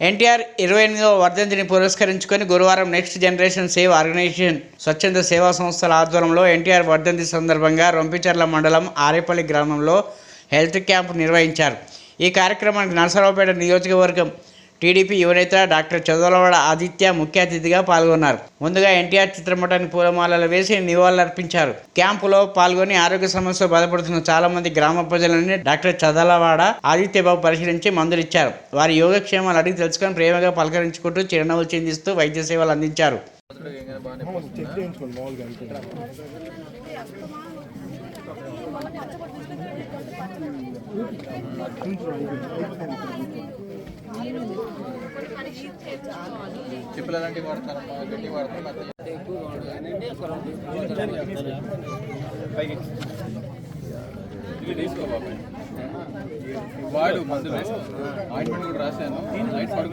ఎన్టీఆర్ ఇరవై ఎనిమిదవ వర్ధంతిని పురస్కరించుకొని గురువారం నెక్స్ట్ జనరేషన్ సేవ్ ఆర్గనైజేషన్ స్వచ్ఛంద సేవా సంస్థల ఆధ్వర్యంలో ఎన్టీఆర్ వర్ధంతి సందర్భంగా రొంపిచర్ల మండలం ఆరేపల్లి గ్రామంలో హెల్త్ క్యాంప్ నిర్వహించారు. ఈ కార్యక్రమానికి నరసరావుపేట నియోజకవర్గం టీడీపీ యువనేత డాక్టర్ చదలవాడ ఆదిత్య ముఖ్య అతిథిగా పాల్గొన్నారు. ముందుగా ఎన్టీఆర్ చిత్రపటానికి పూలమాలలు వేసి నివాళులర్పించారు. క్యాంపులో పాల్గొని ఆరోగ్య సమస్యలు బాధపడుతున్న చాలా మంది గ్రామ ప్రజలని డాక్టర్ చదలవాడ ఆదిత్యబాబు పరిశీలించి మందులు ఇచ్చారు. వారి యోగక్షేమాలు అడిగి తెలుసుకొని ప్రేమగా పలకరించుకుంటూ చిరునవ్వులు చిందిస్తూ వైద్య సేవలు అందించారు. చెప్పులు అలాంటివి వాడతారమ్మా గట్టి వాడతారు? ఇవి వాడు మందులు ఆయింట్మెంట్ కూడా రాశాను నైట్